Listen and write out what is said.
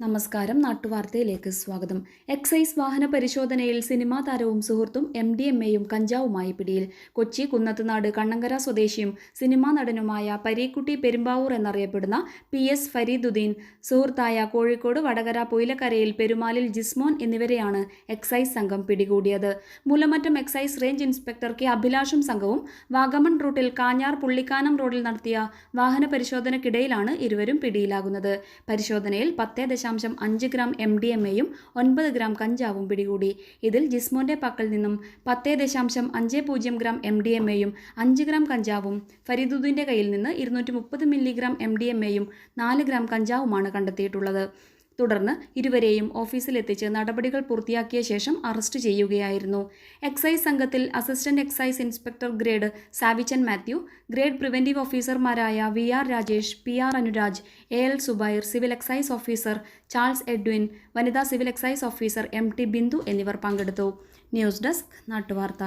നമസ്കാരം. നാട്ടുവാർത്തയിലേക്ക് സ്വാഗതം. എക്സൈസ് വാഹന പരിശോധനയിൽ സിനിമാ താരവും സുഹൃത്തും എം ഡി എം എയും കഞ്ചാവുമായി പിടിയിൽ. കൊച്ചി കുന്നത്തുനാട് കണ്ണങ്കര സ്വദേശിയും സിനിമാ നടനുമായ പരീക്കുട്ടി പെരുമ്പാവൂർ എന്നറിയപ്പെടുന്ന പി എസ് ഫരീദുദ്ദീൻ സുഹൃത്തായ കോഴിക്കോട് വടകര പൊയിലക്കരയിൽ പെരുമാലിൽ ജിസ്മോൻ എന്നിവരെയാണ് എക്സൈസ് സംഘം പിടികൂടിയത്. Moolamattam excise range inspector K അഭിലാഷും സംഘവും വാഗമൺ റൂട്ടിൽ കാഞ്ഞാർ പുള്ളിക്കാനം റോഡിൽ നടത്തിയ വാഹന പരിശോധനയ്ക്കിടയിലാണ് ഇരുവരും പിടിയിലാകുന്നത്. പരിശോധനയിൽ പത്ത് ദശാംശം അഞ്ച് ഗ്രാം എം ഡി എം എയും ഒൻപത് ഗ്രാം കഞ്ചാവും പിടികൂടി. ഇതിൽ ജിസ്മോന്റെ പക്കൽ നിന്നും പത്ത് ദശാംശം അഞ്ച് പൂജ്യം ഗ്രാം എം ഡി എം എയും അഞ്ച് ഗ്രാം കഞ്ചാവും ഫരീദുദ്ദീന്റെ കയ്യിൽ നിന്ന് ഇരുന്നൂറ്റി മുപ്പത് മില്ലിഗ്രാം എം ഡി എം എയും നാല് ഗ്രാം കഞ്ചാവുമാണ് കണ്ടെത്തിയിട്ടുള്ളത്. തുടർന്ന് ഇരുവരെയും ഓഫീസിലെത്തിച്ച് നടപടികൾ പൂർത്തിയാക്കിയ ശേഷം അറസ്റ്റ് ചെയ്യുകയായിരുന്നു. എക്സൈസ് സംഘത്തിൽ assistant excise inspector grade Savichan Mathew grade preventive ഓഫീസർമാരായ V R Rajesh P R Anuraj A L Zubair civil excise officer Charles Edwin വനിതാ civil excise officer M T Bindu എന്നിവർ പങ്കെടുത്തു. News desk നാട്ടുവാർത്ത.